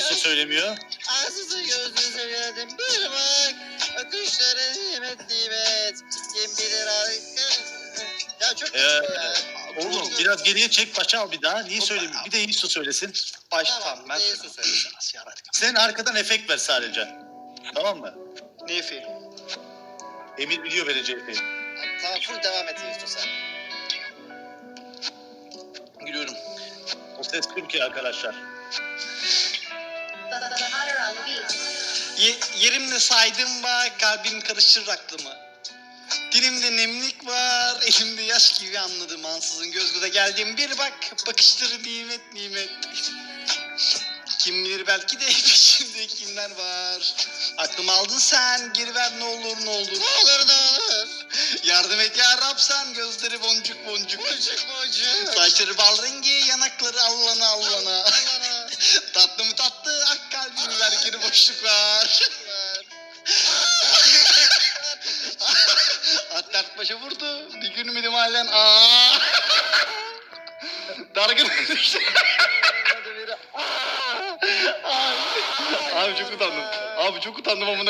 söylemiyor. Ansızın gözünü söyledim bir bak. Öküşleri nimet nimet. Kim bilir harika. Ya çok Ee, ya. Oğlum biraz geriye çek başa al bir daha. Niye söylemiyor? Bir de Yiğit söylesin. Baştan Tamam, ben söyledim. söylesin. Sen arkadan efekt ver sadece. Tamam mı? Nefi? Emir biliyor vereceği efekti. Tamam full devam et Yusuf sen. Gülüyorum. O ses Türkiye arkadaşlar. Ye- yerimde saydım var, kalbim karışır aklımı. Dilimde nemlik var, elimde yaş gibi anladım ansızın göz göze geldim bir bak, bakışları nimet nimet. Kim bilir belki de peşimde kimler var. Aklımı aldın sen, geri ver ne olur ne olur. Ne olur ne olur. Yardım et ya Rab sen, gözleri boncuk boncuk. Boncuk boncuk. Saçları bal rengi, yanakları allana gün ümidim halen. Aa. Dargın. Abi çok utandım. Abi çok utandım amına.